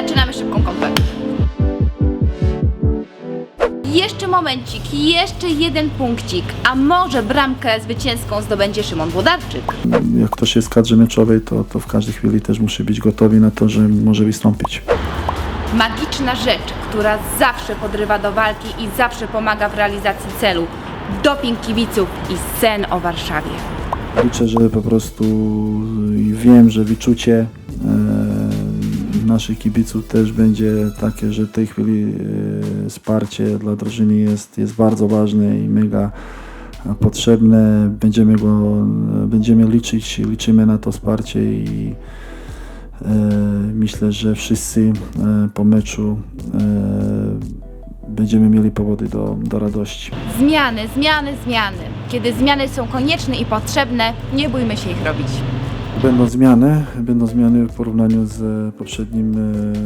Zaczynamy szybką kąpę. Jeszcze momencik, jeszcze jeden punkcik, a może bramkę zwycięską zdobędzie Szymon Włodarczyk. Jak ktoś jest w kadrze mieczowej, to, to w każdej chwili też musi być gotowy na to, że może wystąpić. Magiczna rzecz, która zawsze podrywa do walki i zawsze pomaga w realizacji celu. Doping kibiców i sen o Warszawie. Liczę, że po prostu wiem, że wyczucie naszych kibiców też będzie takie, że w tej chwili e, wsparcie dla drużyny jest, jest bardzo ważne i mega potrzebne. Będziemy go, będziemy liczyć, liczymy na to wsparcie i e, myślę, że wszyscy e, po meczu e, będziemy mieli powody do, do radości. Zmiany, zmiany, zmiany. Kiedy zmiany są konieczne i potrzebne, nie bójmy się ich robić. Będą zmiany, będą zmiany w porównaniu z poprzednim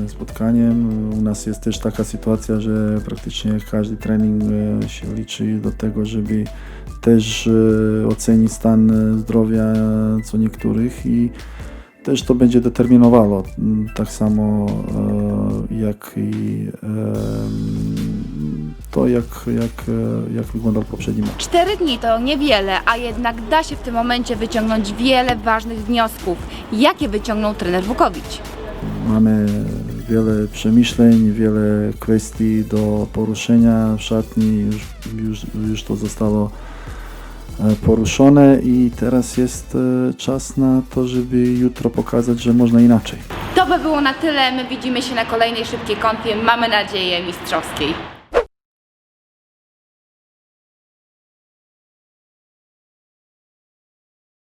e, spotkaniem. U nas jest też taka sytuacja, że praktycznie każdy trening e, się liczy do tego, żeby też e, ocenić stan zdrowia co niektórych i też to będzie determinowało tak samo jak i to, jak, jak, e, jak wyglądał poprzedni mecz. Cztery dni to niewiele, a jednak da się w tym momencie wyciągnąć wiele ważnych wniosków. Jakie wyciągnął trener Wukowicz? Mamy wiele przemyśleń, wiele kwestii do poruszenia w szatni. Już, już, już to zostało e, poruszone i teraz jest e, czas na to, żeby jutro pokazać, że można inaczej. To by było na tyle. My widzimy się na kolejnej szybkiej kąpie. Mamy nadzieję mistrzowskiej.